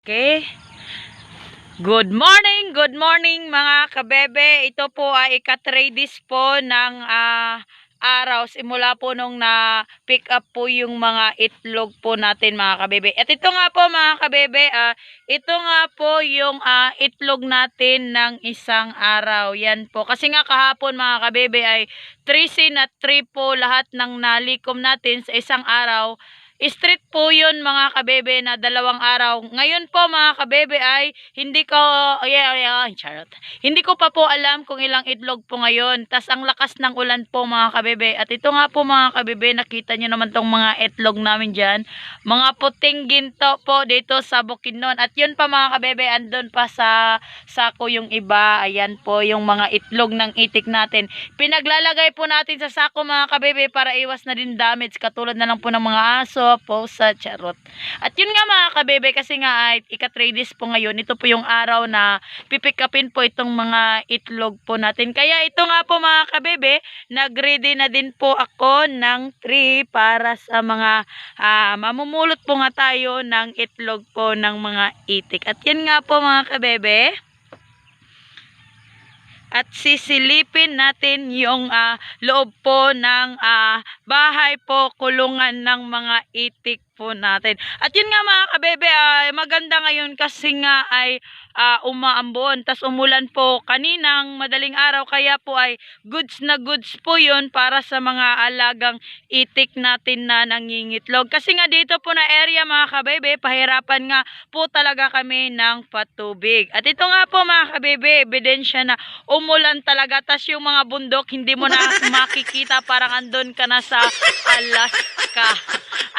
Okay. Good morning, good morning mga kabebe. Ito po ay ika-tradis po ng ah, araw simula po nung na pick up po yung mga itlog po natin mga kabebe. At ito nga po mga kabebe, ah, ito nga po yung ah, itlog natin ng isang araw. Yan po. Kasi nga kahapon mga kabebe ay 3 sin at 3 po lahat ng nalikom natin sa isang araw. Street po yun mga kabebe na dalawang araw. Ngayon po mga kabebe ay hindi ko, yeah, yeah, charot. Hindi ko pa po alam kung ilang itlog po ngayon. Tas ang lakas ng ulan po mga kabebe. At ito nga po mga kabebe, nakita nyo naman tong mga itlog namin dyan. Mga puting ginto po dito sa Bukidnon. At yun pa mga kabebe, andun pa sa sako yung iba. Ayan po yung mga itlog ng itik natin. Pinaglalagay po natin sa sako mga kabebe para iwas na din damage. Katulad na lang po ng mga aso, posa, charot. At yun nga mga kabebe, kasi nga ay ika-tradis po ngayon. Ito po yung araw na pipick upin po itong mga itlog po natin. Kaya ito nga po mga kabebe, nag-ready na din po ako ng tree para sa mga ah, mamumulot po nga tayo ng itlog po ng mga itik. At yan nga po mga kabebe, at sisilipin natin yung ah, loob po ng ah, bahay po kulungan ng mga itik po natin. At yun nga mga kabebe, ay maganda ngayon kasi nga ay ah, umaambon. tas umulan po kaninang madaling araw kaya po ay goods na goods po yun para sa mga alagang itik natin na nangingitlog. Kasi nga dito po na area mga kabebe, pahirapan nga po talaga kami ng patubig. At ito nga po mga kabebe, ebidensya na umulan talaga. Tas yung mga bundok, hindi mo na makikita. Parang andun ka na sa Alaska.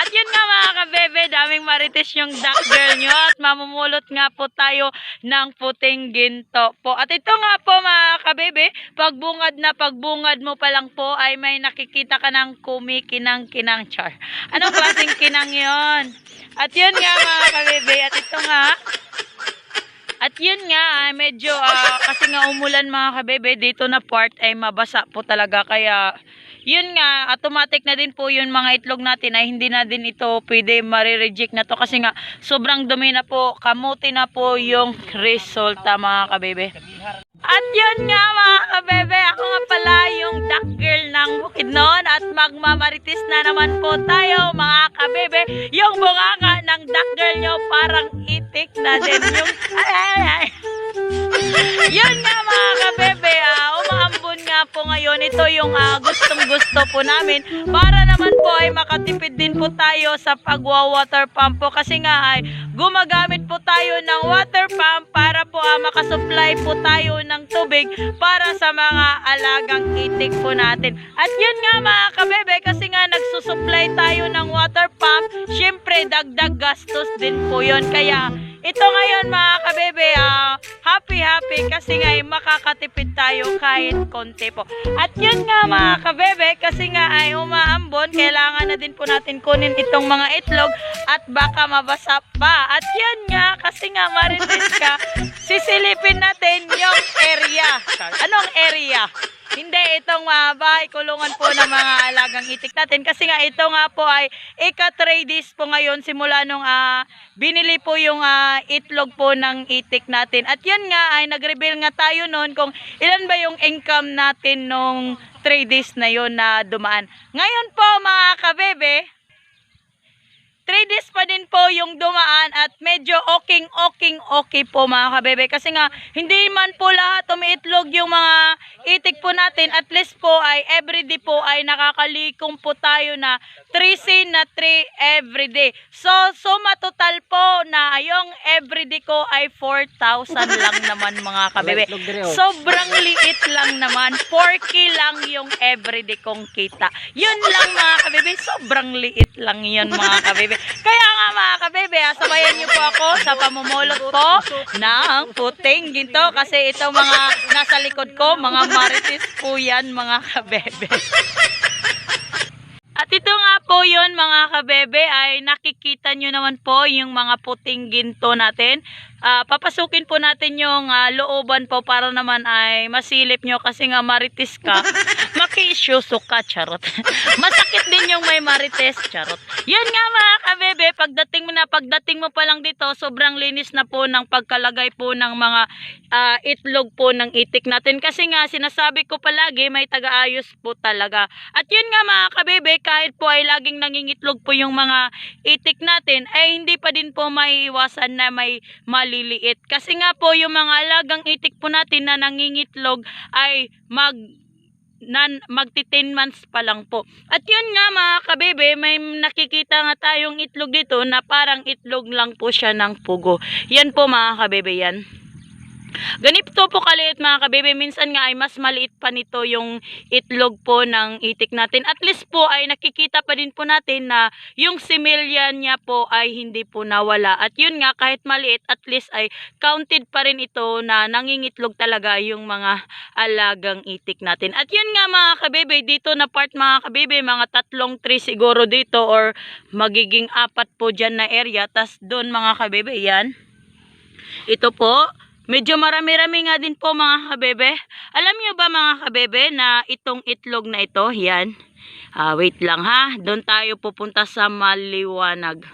At yun nga mga kabebe, daming marites yung duck girl nyo. At mamumulot nga po tayo ng puting ginto po. At ito nga po mga kabebe, pagbungad na pagbungad mo pa lang po ay may nakikita ka ng kumikinang-kinang char. Anong klaseng kinang yon? At yun nga mga kabebe, at ito nga, at yun nga, medyo, ah, kasi nga umulan mga kabebe, dito na part ay mabasa po talaga. Kaya, yun nga, automatic na din po yun mga itlog natin ay hindi na din ito pwede marireject na to. Kasi nga, sobrang dumi na po, kamuti na po yung resulta mga kabebe. At yun nga mga kabebe, ako nga pala yung duck girl ng Bukidnon at magmamaritis na naman po tayo mga kabebe. Yung bunganga ng duck girl nyo parang itik na din yung... Ay, ay, ay. Yun nga mga kabebe, ah, umaambon nga po ngayon. Ito yung ah, gustong gusto po namin para naman po ay makatipid din po tayo sa pagwa-water pump po kasi nga ay gumagamit po tayo ng water pump para po ah, makasupply po tayo ng tubig para sa mga alagang itik po natin. At yun nga mga kabebe kasi nga nagsusupply tayo ng water pump, syempre dagdag gastos din po yun. Kaya ito ngayon mga kabebe, ah, happy kasi nga ay makakatipid tayo kahit konti po. At yun nga mga kabebe, kasi nga ay umaambon, kailangan na din po natin kunin itong mga itlog at baka mabasa pa. At yun nga, kasi nga marites ka, sisilipin natin yung area. Anong area? Hindi, itong uh, bahay kulungan po ng mga alagang itik natin. Kasi nga ito nga po ay ika-3 days po ngayon simula nung ah, binili po yung ah, itlog po ng itik natin. At yun nga ay nag-reveal nga tayo noon kung ilan ba yung income natin nung 3 days na yun na dumaan. Ngayon po mga kabebe, 3 days pa din po yung dumaan at medyo oking oking okay po mga kabebe. Kasi nga hindi man po lahat umiitlog yung mga itik po natin. At least po ay everyday po ay nakakalikom po tayo na 3 sin na 3 everyday. So suma total po na yung everyday ko ay 4,000 lang naman mga kabebe. Sobrang liit lang naman. 4k lang yung everyday kong kita. Yun lang mga kabebe. Sobrang liit lang yun mga kabebe kaya nga mga kabebe ah, sabayan niyo po ako sa pamumulot po ng puting ginto kasi ito mga nasa likod ko mga marites po yan mga kabebe at ito nga po yun mga kabebe ay nakikita nyo naman po yung mga puting ginto natin. Ah, papasukin po natin yung ah, looban po para naman ay masilip nyo kasi nga marites ka. Makisyoso ka, charot. Masakit din yung may marites, charot. Yun nga mga kabebe, pagdating mo na, pagdating mo pa lang dito, sobrang linis na po ng pagkalagay po ng mga ah, itlog po ng itik natin. Kasi nga, sinasabi ko palagi, may tagaayos po talaga. At yun nga mga kabebe, kahit po ay laging nangingitlog po yung mga itik natin, ay hindi pa din po maiiwasan na may maliliit. Kasi nga po, yung mga alagang itik po natin na nangingitlog ay mag nan magti 10 months pa lang po. At yun nga mga kabebe, may nakikita nga tayong itlog dito na parang itlog lang po siya ng pugo. Yan po mga kabebe yan. Ganito po kaliit mga kabebe, minsan nga ay mas maliit pa nito yung itlog po ng itik natin. At least po ay nakikita pa din po natin na yung similya niya po ay hindi po nawala. At yun nga kahit maliit, at least ay counted pa rin ito na nangingitlog talaga yung mga alagang itik natin. At yun nga mga kabebe, dito na part mga kabebe, mga tatlong tree siguro dito or magiging apat po dyan na area. Tas doon mga kabebe, yan. Ito po, medyo marami-rami nga din po mga kabebe. Alam niyo ba mga kabebe na itong itlog na ito, yan. Ah, wait lang ha, doon tayo pupunta sa maliwanag.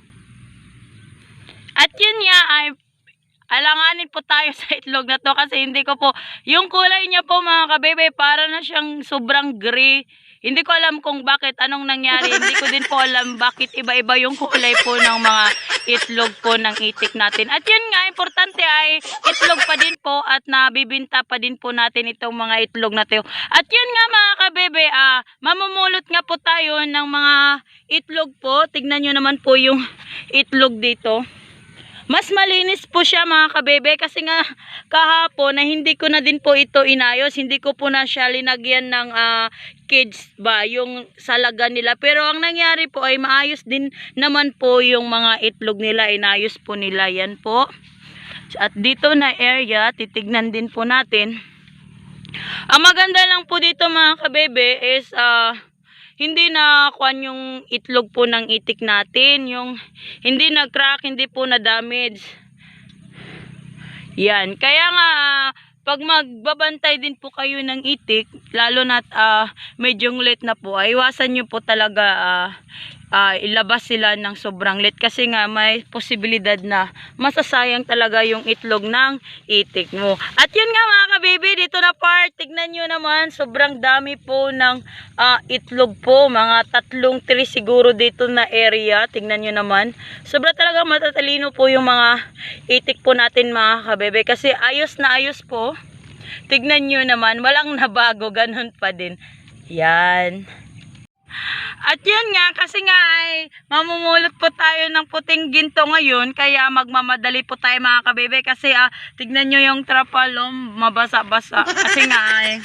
At yun nga ay alanganin po tayo sa itlog na to kasi hindi ko po, yung kulay niya po mga kabebe, para na siyang sobrang gray. Hindi ko alam kung bakit, anong nangyari. Hindi ko din po alam bakit iba-iba yung kulay po ng mga itlog po ng itik natin. At yun nga, importante ay itlog pa din po at nabibinta pa din po natin itong mga itlog na to. At yun nga mga kabebe, ah, mamumulot nga po tayo ng mga itlog po. Tignan nyo naman po yung itlog dito. Mas malinis po siya mga kabebe kasi nga kahapon na hindi ko na din po ito inayos. Hindi ko po na siya linagyan ng ah, kids ba yung salaga nila. Pero ang nangyari po ay maayos din naman po yung mga itlog nila. Inayos po nila yan po. At dito na area, titignan din po natin. Ang maganda lang po dito mga kabebe is ah, hindi na kwan yung itlog po ng itik natin. Yung hindi na crack, hindi po na damage. Yan. Kaya nga, ah, pag magbabantay din po kayo ng itik, lalo na uh, medyo late na po, iwasan nyo po talaga ah, ah, ilabas sila ng sobrang late kasi nga may posibilidad na masasayang talaga yung itlog ng itik mo. At yun nga mga kabibi, dito na part, tignan nyo naman, sobrang dami po ng ah, itlog po, mga tatlong tree siguro dito na area, tignan nyo naman. Sobra talaga matatalino po yung mga itik po natin mga kabebe kasi ayos na ayos po. Tignan nyo naman, walang nabago, ganun pa din. Yan. At yun nga, kasi nga ay mamumulot po tayo ng puting ginto ngayon, kaya magmamadali po tayo mga kabebe kasi ah, tignan nyo yung trapalom, mabasa-basa. Kasi nga ay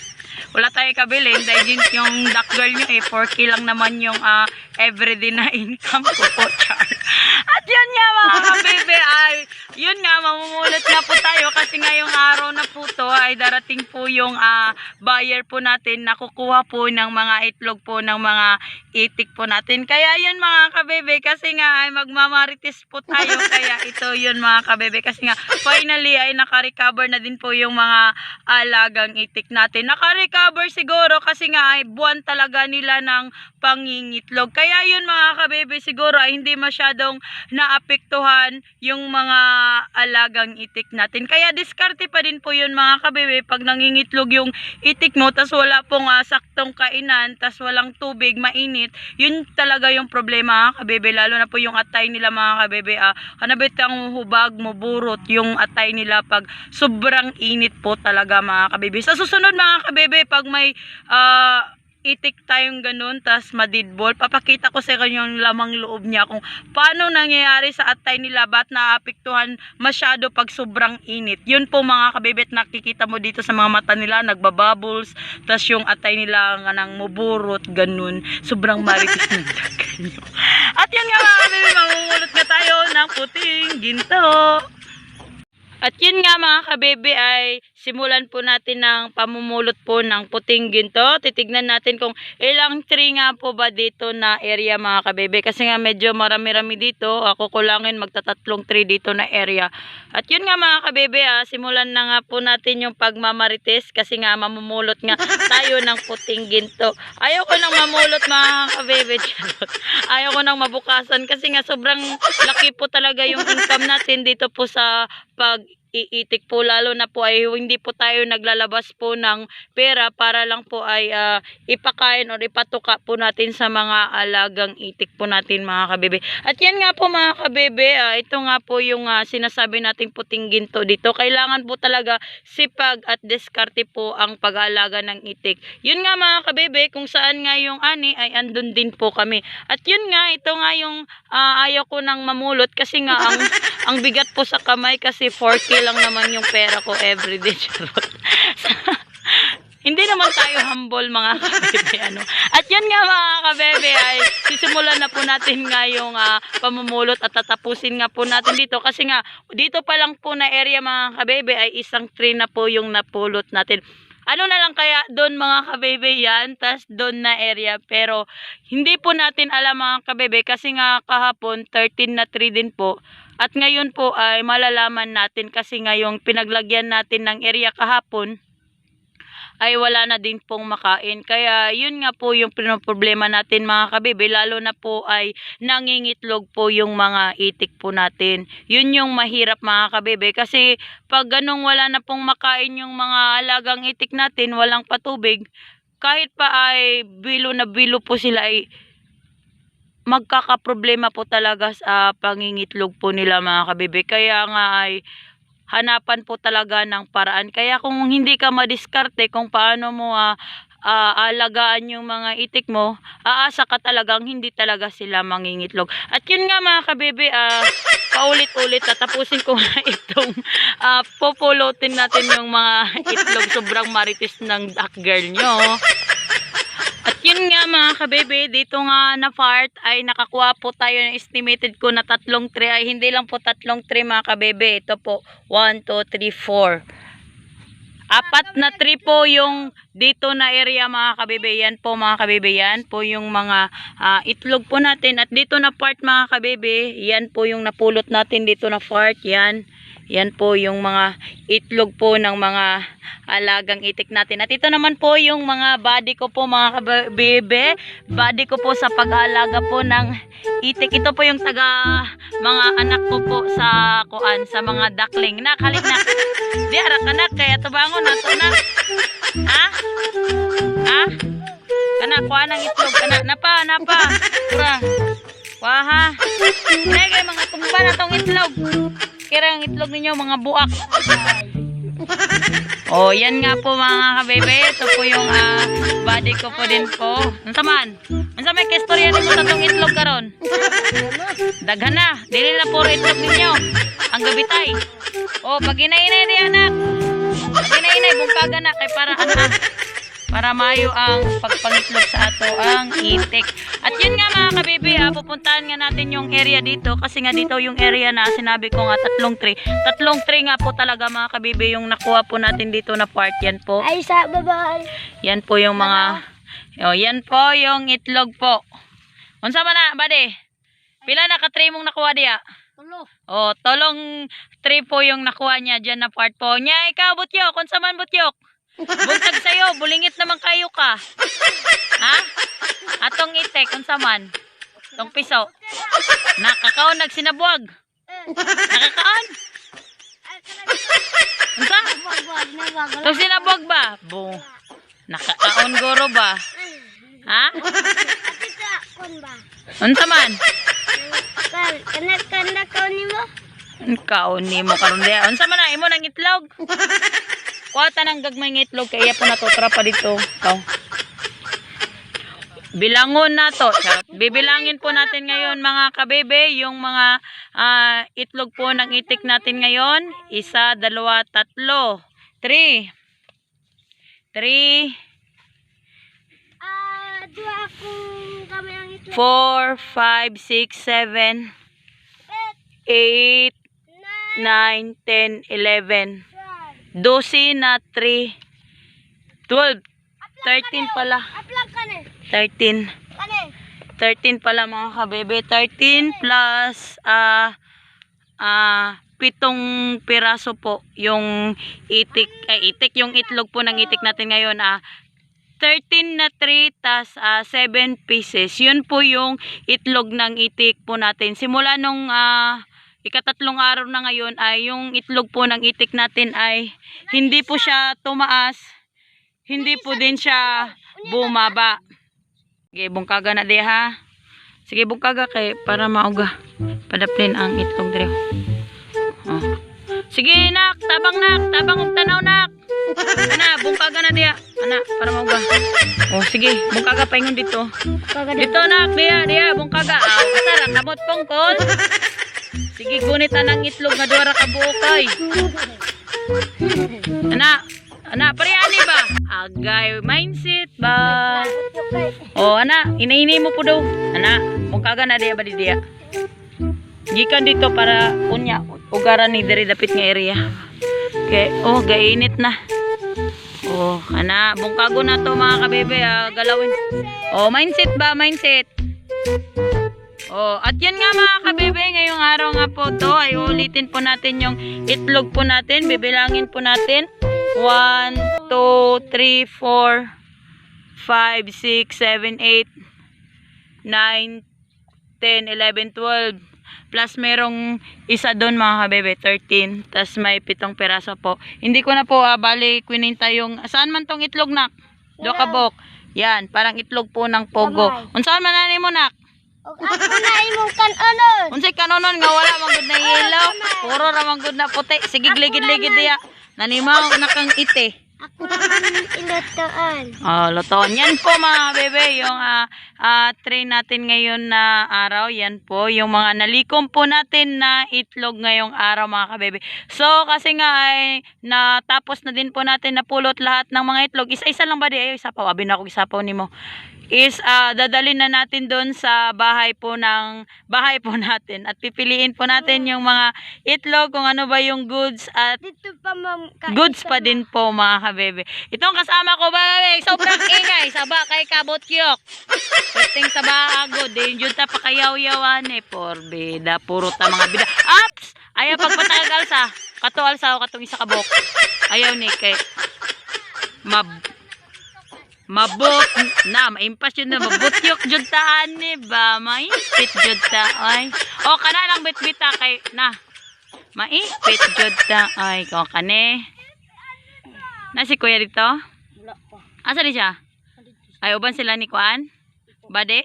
wala tayo kabilin dahil yun yung duck girl nyo eh, 4K lang naman yung ah, everyday na income ko po, char. At yun nga mga kabebe ay, yun nga, mamumulot na po tayo kasi ngayong araw na po to ay darating po yung ah, buyer po natin na kukuha po ng mga itlog po ng mga itik po natin. Kaya yun mga kabebe kasi nga ay magmamarites po tayo kaya ito yun mga kabebe kasi nga finally ay nakarecover na din po yung mga alagang itik natin. Nakarecover siguro kasi nga ay buwan talaga nila ng pangingitlog. Kaya yun mga kabebe siguro ay hindi masyadong naapektuhan yung mga alagang itik natin. Kaya diskarte pa din po yun mga kabebe pag nangingitlog yung itik mo tas wala pong ah, saktong kainan tas walang tubig, mainit, yun talaga yung problema mga kabebe lalo na po yung atay nila mga kabebe ah, kanabit ang hubag mo burot yung atay nila pag sobrang init po talaga mga kabebe. Sa susunod mga kabebe pag may ah, itik tayong ganun, tas madidball, papakita ko sa inyo yung lamang loob niya kung paano nangyayari sa atay nila, ba't naapektuhan masyado pag sobrang init. Yun po mga kabibit, nakikita mo dito sa mga mata nila, nagbabubbles, tas yung atay nila nga nang muburot, ganun. Sobrang dagal nyo. At yun nga mga kabibit, mamumulot na tayo ng puting ginto. At yun nga mga kabebe ay simulan po natin ng pamumulot po ng puting ginto. Titignan natin kung ilang tree nga po ba dito na area mga kabebe. Kasi nga medyo marami-rami dito. Ako kulangin magtatatlong tree dito na area. At yun nga mga kabebe, ah, simulan na nga po natin yung pagmamarites kasi nga mamumulot nga tayo ng puting ginto. Ayaw ko nang mamulot mga kabebe. Ayaw ko nang mabukasan kasi nga sobrang laki po talaga yung income natin dito po sa pag iitik po lalo na po ay hindi po tayo naglalabas po ng pera para lang po ay ah, ipakain o ipatuka po natin sa mga alagang itik po natin mga kabebe. At yan nga po mga kabebe, ah, ito nga po yung ah, sinasabi nating puting ginto dito. Kailangan po talaga sipag at diskarte po ang pag-aalaga ng itik. Yun nga mga kabebe, kung saan nga yung ani ay andun din po kami. At yun nga, ito nga yung ah, ayaw ko nang mamulot kasi nga ang, ang bigat po sa kamay kasi 4K lang naman yung pera ko everyday. Hindi naman tayo humble mga kabebe. Ano. At yan nga mga kabebe ay sisimulan na po natin nga yung ah, pamumulot at tatapusin nga po natin dito. Kasi nga dito pa lang po na area mga kabebe ay isang tree na po yung napulot natin. Ano na lang kaya doon mga kabebe yan, tas doon na area. Pero hindi po natin alam mga kabebe kasi nga kahapon 13 na tree din po. At ngayon po ay malalaman natin kasi nga yung pinaglagyan natin ng area kahapon ay wala na din pong makain. Kaya yun nga po yung problema natin mga kabibe, lalo na po ay nangingitlog po yung mga itik po natin. Yun yung mahirap mga kabibe kasi pag ganong wala na pong makain yung mga alagang itik natin, walang patubig, kahit pa ay bilo na bilo po sila ay magkakaproblema po talaga sa pangingitlog po nila mga kabibe. Kaya nga ay hanapan po talaga ng paraan. Kaya kung hindi ka madiskarte kung paano mo ah, ah, alagaan yung mga itik mo, aasa ka talagang hindi talaga sila mangingitlog. At yun nga mga kabebe, ah, paulit-ulit tatapusin ko na itong ah, populutin natin yung mga itlog. Sobrang maritis ng duck girl nyo. Yun nga mga kabebe, dito nga na part ay nakakuha po tayo ng estimated ko na tatlong tray. Ay hindi lang po tatlong tray mga kabebe. Ito po, 1, 2, 3, 4. Apat na tree po yung dito na area mga kabebe. Yan po mga kabebe. Yan po yung mga ah, itlog po natin. At dito na part mga kabebe, yan po yung napulot natin dito na part. Yan. Yan po yung mga itlog po ng mga alagang itik natin. At ito naman po yung mga body ko po mga kabebe. Body ko po sa pag-aalaga po ng itik. Ito po yung taga mga anak ko po sa kuan sa mga duckling. Nakalik na. Di arak anak kaya tubangon na to na. Ha? Ha? Kana kuha ng itlog kana napa napa. Pura. Kuha ha. Nagay mga tumba na tong itlog. Kira ang itlog ninyo mga buak. Oh, yan nga po mga kabebe. Ito po yung ah, body ko po din po. Unsa man? May kistorya nimo sa tong itlog karon? Daghan na. Dili na puro itlog ninyo. Ang gabitay. Oh, pag inainay di anak. Pag inainay bungkaga na kay para ana. Para mayo ang pagpangitlog sa ato ang itik. At yun nga mga kabibi, ah, pupuntahan nga natin yung area dito kasi nga dito yung area na sinabi ko nga tatlong tree. Tatlong tree nga po talaga mga kabibi yung nakuha po natin dito na part yan po. Ay, sa bye-bye. Yan po yung mga oh, yan po yung itlog po. Unsa man na, bade? Pila na ka tray mong nakuha diya? Tulo. Oh, tolong tray po yung nakuha niya diyan na part po. Nya ikaw butyok, unsa man butyok? Buntag sa'yo, bulingit naman kayo ka. Ha? Atong itek, unsa man? Tong piso. Nakakaon nagsinabuag. Nakakaon? Unsa? Tong sinabuag ba? Bo. Nakakaon goro ba? Ha? Unsa man? Kanak kanak ko nimo. Kaon ni mo karon diha. Unsa man na imo nang itlog? Kuwata ng gagmay ng itlog kaya po natutra pa dito. Ikaw. Bilangon na to. Bibilangin po natin ngayon mga kabebe yung mga ah, itlog po ng itik natin ngayon. Isa, dalawa, tatlo. Three. Three, Ah, dua akong kami ang ito. four, five, six, seven, Eight, eight, nine, nine, ten, eleven. twelve, 12 na 3, 12, 13 pala, Aplang ka na. 13. Kani. 13 pala mga kabebe. 13 plus ah ah pitong piraso po yung itik ay itik yung itlog po ng itik natin ngayon ah 13 na 3 tas ah, 7 pieces. Yun po yung itlog ng itik po natin. Simula nung ah, ikatatlong araw na ngayon ay yung itlog po ng itik natin ay hindi po siya tumaas. Hindi po din siya bumaba. Sige, bungkaga na di ha. Sige, bungkaga kay para mauga. Padaplin ang itlog dire. Oh. Sige, nak, tabang nak, tabang tanaw nak. Ana, bungkaga na diya. Ana, para mauga. Oh, sige, bungkaga paingon dito. Dito nak, diya, diya, bungkaga. Ah, kasara, namot pongkol. Sige, gunit na ng itlog nga duwara ka buokay. Ana, ana, parehani ba? Agay, mindset ba? Oh, ana, inaini mo po daw. Ana, mungkaga na diya ba di diya? Gikan dito para unya ugaran ni diri dapit nga area. Okay, oh, gainit na. Oh, ana, bungkago na to mga kabebe, ah, galawin. Oh, mindset ba? Mindset. Oh, at yan nga mga kabebe, ngayong araw nga po to, ay ulitin po natin yung itlog po natin. Bibilangin po natin. 1, 2, 3, 4, 5, 6, 7, 8, 9, 10, 11, 12. Plus merong isa doon mga kabebe, 13. Tapos may pitong peraso po. Hindi ko na po ah, bali kwininta yung, saan man tong itlog nak? Dokabok. Yan, parang itlog po ng pogo. Unsaan man nani mo nak? O ako na imong kanonon. Unsay kanonon nga wala man gud na yellow, puro ra man gud na puti. Sige ligid-ligid diya. Nanimaw na kang ite. Ako naman ilutoan. Oh, lutoon. Yan po mga bebe, yung ah ah, tray natin ngayon na araw. Yan po, yung mga nalikom po natin na itlog ngayong araw mga kabebe. So, kasi nga ay natapos na din po natin napulot lahat ng mga itlog. Isa-isa lang ba di? Ay, isa pa. Abi na ako isapaw ni mo. Is ah, dadalhin na natin doon sa bahay po ng bahay po natin at pipiliin po natin yung mga itlog kung ano ba yung goods at Dito pa mam Goods pa din po mga kabebe. Itong kasama ko ba, sobrang ingay. Saba kay kabot kiyok. Pwedeng sa bago. Din yun ta pakayaw-yawan eh. Porbida. Puro ta mga bida. Ups! Ayaw pagpatagal sa. Kato alsa o katong isa kabok. Ayaw ni kay. Mab Mabot na maimpas yun na mabutyok jud ta ani ba maimpit jud ta ay o kana lang bitbita kay na Maipit jud ta. Ay, ko kane. Na si kuya dito? Wala pa. Asa di siya? Ay, uban sila ni Kuan? Bade?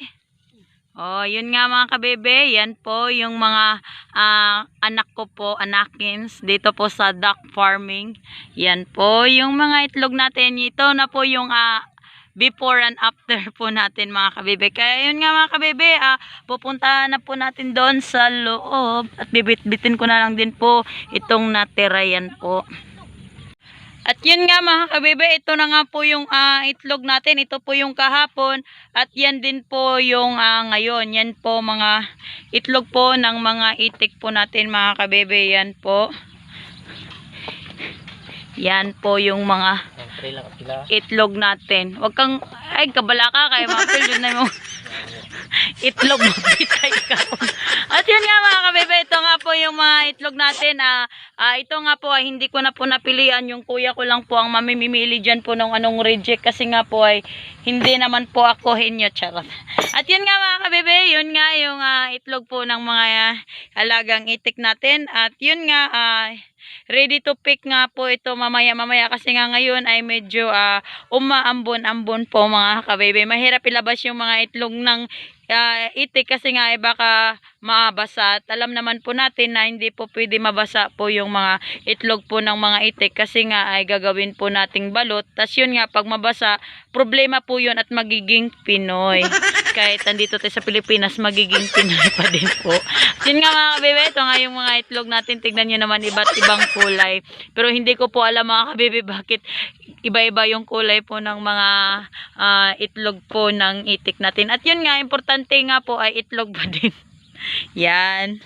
Oh, yun nga mga kabebe. Yan po yung mga ah, anak ko po, anakins, dito po sa duck farming. Yan po yung mga itlog natin. Ito na po yung ah, before and after po natin mga kabebe. Kaya yun nga mga kabebe, ah, pupunta na po natin doon sa loob at bibit-bitin ko na lang din po itong natira yan po. At yun nga mga kabebe, ito na nga po yung ah, itlog natin. Ito po yung kahapon at yan din po yung ah, ngayon. Yan po mga itlog po ng mga itik po natin mga kabebe. Yan po. Yan po yung mga itlog natin. Huwag kang, ay, kabala ka, kaya mapil yun na mo. itlog mabitay ka. At yun nga mga kabebe, ito nga po yung mga itlog natin. Ah, ah, ito nga po ay hindi ko na po napilian. Yung kuya ko lang po ang mamimili dyan po ng anong reject. Kasi nga po ay hindi naman po ako henyo. Charot. At yun nga mga kabebe, yun nga yung ah, itlog po ng mga ah, alagang itik natin. At yun nga, ah, ready to pick nga po ito mamaya mamaya kasi nga ngayon ay medyo ah, umaambon-ambon po mga kabebe. Mahirap ilabas yung mga itlog ng ah, itik kasi nga ay baka mabasa. At alam naman po natin na hindi po pwede mabasa po yung mga itlog po ng mga itik kasi nga ay gagawin po nating balot. Tas yun nga pag mabasa, problema po yun at magiging Pinoy. Kahit andito tayo sa Pilipinas, magiging Pinoy pa din po. Yun nga mga kabebe, ito nga yung mga itlog natin. Tignan nyo naman iba't ibang kulay. Pero hindi ko po alam mga kabebe bakit iba-iba yung kulay po ng mga ah, itlog po ng itik natin. At yun nga, importante nga po ay itlog pa din. Yan.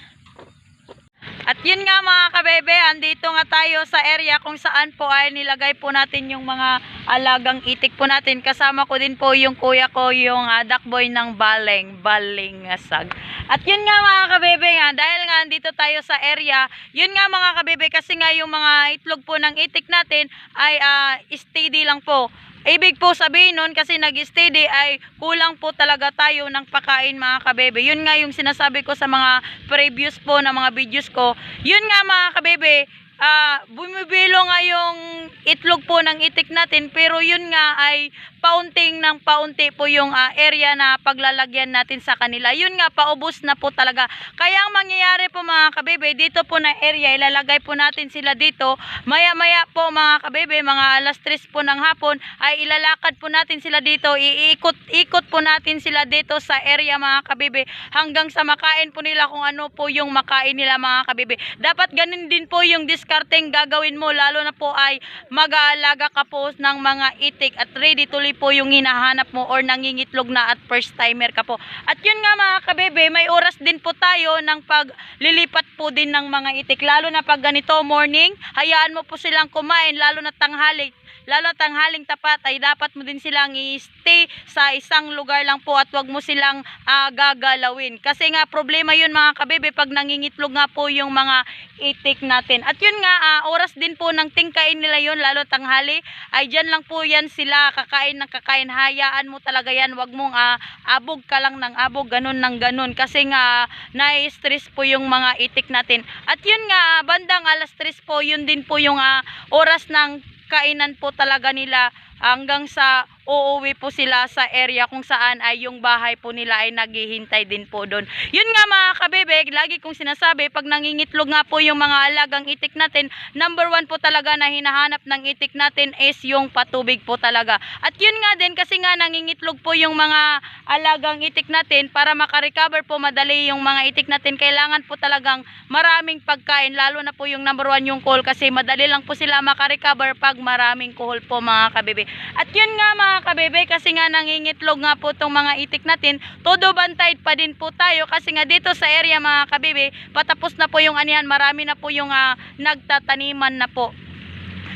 At yun nga mga kabebe, andito nga tayo sa area kung saan po ay nilagay po natin yung mga alagang itik po natin. Kasama ko din po yung kuya ko, yung uh, duckboy ng Baleng, Balingasag. At yun nga mga kabebe nga, dahil nga andito tayo sa area, yun nga mga kabebe, kasi nga yung mga itlog po ng itik natin ay ah, steady lang po. Ibig po sabihin nun kasi nag-steady ay kulang po talaga tayo ng pakain mga kabebe. Yun nga yung sinasabi ko sa mga previous po na mga videos ko. Yun nga mga kabebe, ah bumibilo nga yung itlog po ng itik natin pero yun nga ay paunting ng paunti po yung ah, area na paglalagyan natin sa kanila. Yun nga, paubos na po talaga. Kaya ang mangyayari po mga kabebe, dito po na area, ilalagay po natin sila dito. Maya-maya po mga kabebe, mga alas 3 po ng hapon, ay ilalakad po natin sila dito. Iikot-ikot po natin sila dito sa area mga kabebe hanggang sa makain po nila kung ano po yung makain nila mga kabebe. Dapat ganun din po yung discarding gagawin mo, lalo na po ay mag-aalaga ka po ng mga itik at ready tuloy po yung hinahanap mo or nangingitlog na at first timer ka po. At yun nga mga kabebe, may oras din po tayo ng paglilipat po din ng mga itik. Lalo na pag ganito morning, hayaan mo po silang kumain, lalo na tanghali. Lalo tanghaling tapat ay dapat mo din silang i-stay sa isang lugar lang po at wag mo silang ah, gagalawin. Kasi nga problema yun mga kabebe pag nangingitlog nga po yung mga itik natin. At yun nga, ah, oras din po ng tingkain nila yun, lalo tanghali, ay dyan lang po yan sila kakain ng kakain. Hayaan mo talaga yan, wag mong ah, abog ka lang ng abog, ganun ng ganun. Kasi nga, nai-stress po yung mga itik natin. At yun nga, bandang alas 3 po, yun din po yung ah, oras ng kainan po talaga nila hanggang sa uuwi po sila sa area kung saan ay yung bahay po nila ay naghihintay din po doon. Yun nga mga kabebe, lagi kong sinasabi, pag nangingitlog nga po yung mga alagang itik natin, number one po talaga na hinahanap ng itik natin is yung patubig po talaga. At yun nga din, kasi nga nangingitlog po yung mga alagang itik natin, para makarecover po madali yung mga itik natin, kailangan po talagang maraming pagkain, lalo na po yung number one yung coal, kasi madali lang po sila makarecover pag maraming kohol po mga kabebe. At yun nga mga kabebe, kasi nga nangingitlog nga po tong mga itik natin, todo bantay pa din po tayo, kasi nga dito sa area mga kabebe, patapos na po yung anihan, marami na po yung ah, nagtataniman na po.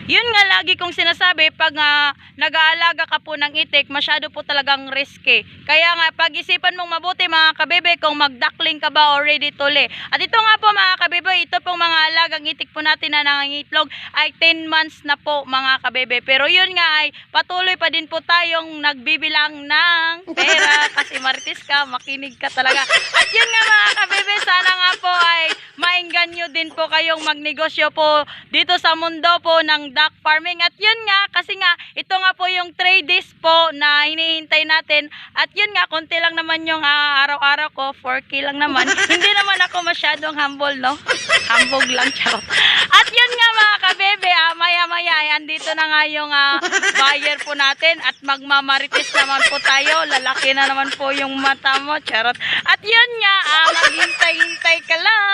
Yun nga lagi kong sinasabi, pag ah, nag-aalaga ka po ng itik, masyado po talagang risky. Kaya nga, pag-isipan mong mabuti mga kabebe, kung magdakling ka ba or ready to lay. At ito nga po mga kabebe, ito pong mga alagang itik po natin na nangangitlog ay 10 months na po mga kabebe. Pero yun nga ay patuloy pa din po tayong nagbibilang ng pera kasi maritis ka, makinig ka talaga. At yun nga mga kabebe, sana nga po ay mainggan nyo din po kayong magnegosyo po dito sa mundo po ng duck farming. At yun nga, kasi nga, ito nga po yung 3 days po na hinihintay natin. At yun nga, konti lang naman yung ah, araw-araw ko, 4K lang naman. Hindi naman ako masyadong humble, no? Hambog lang, charot. At yun nga mga kabebe, ah, maya-maya, ay andito na nga yung ah, buyer po natin at magmamarites naman po tayo. Lalaki na naman po yung mata mo, charot. At yun nga, ah, maghintay-hintay ka lang.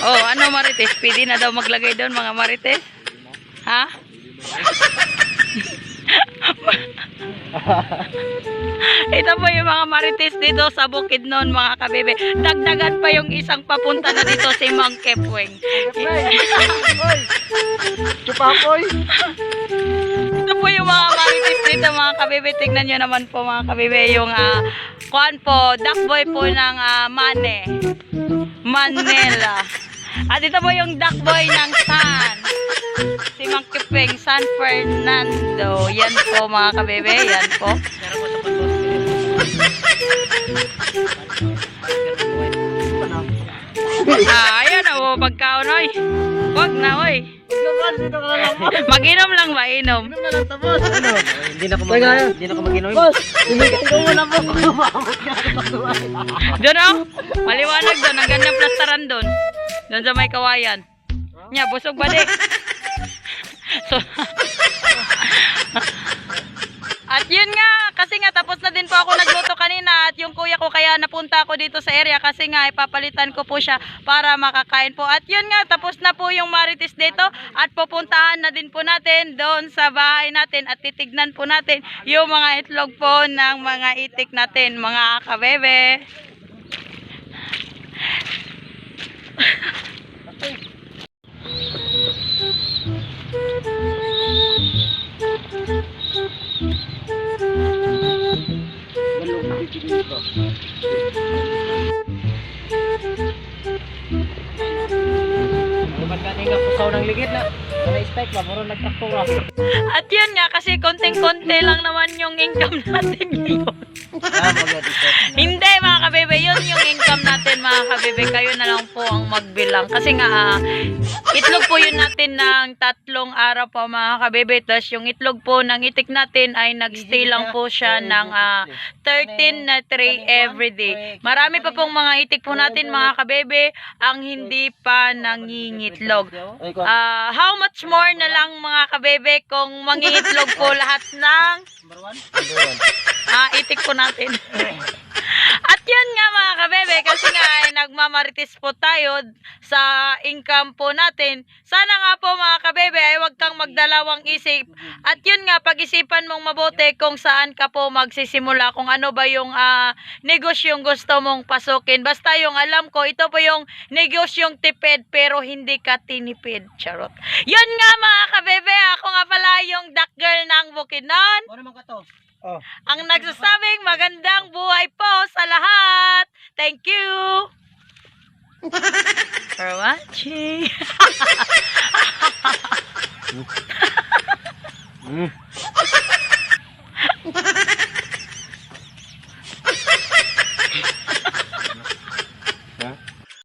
Oh, ano marites? Pwede na daw maglagay doon mga marites? Ha? Ito po yung mga marites dito sa bukid noon mga kabebe. Dagdagan pa yung isang papunta na dito si Mang Kepweng. Oy! Chupakoy! Ito po yung mga marites dito mga kabebe. Tingnan nyo naman po mga kabebe yung ah, kuan po, duckboy po ng ah, Mane. Manila. At ito po yung duckboy ng San. Si Mang Kepweng, San Fernando. Yan po mga kabebe, yan po. Ah, ayan o, pagkaon oy. Wag na oy. Mag-inom lang ba, inom? Inom na lang tapos. Ano? Hindi na ako mag hindi na ako mag-inom. Boss, po. Doon oh, maliwanag doon. Ang gandang plastaran doon. Doon sa may kawayan. Nya, busog ba di? so, at yun nga, kasi nga tapos na din po ako nagluto kanina at yung kuya ko kaya napunta ako dito sa area kasi nga ipapalitan ko po siya para makakain po. At yun nga, tapos na po yung marites dito at pupuntahan na din po natin doon sa bahay natin at titignan po natin yung mga itlog po ng mga itik natin, mga kabebe. Bukan nga pusaw ng ligid na. Kana spike ba muro nagtraktura. At yun nga, kasi konting-konti lang naman yung income natin ngayon. Ah, magad mga kabebe. Kayo na lang po ang magbilang. Kasi nga, ah, itlog po yun natin ng tatlong araw po mga kabebe. Tapos yung itlog po ng itik natin ay nagstay lang po siya ng ah, 13 na tray everyday. Marami pa pong mga itik po natin mga kabebe ang hindi pa nangingitlog. Ah, how much more na lang mga kabebe kung mangingitlog po lahat ng Number 1. ah, itik po natin. At yun nga mga kabebe, kasi nga ay nagmamaritis po tayo sa income po natin. Sana nga po mga kabebe ay wag kang magdalawang isip. At yun nga, pag-isipan mong mabuti kung saan ka po magsisimula, kung ano ba yung ah, negosyong gusto mong pasukin. Basta yung alam ko, ito po yung negosyong tipid pero hindi ka tinipid. Charot. Yun nga mga kabebe, ako nga pala yung duck girl ng Bukidnon Ano man ka to? Oh. Ang nagsasabing magandang buhay po sa lahat. Thank you for watching. Mm.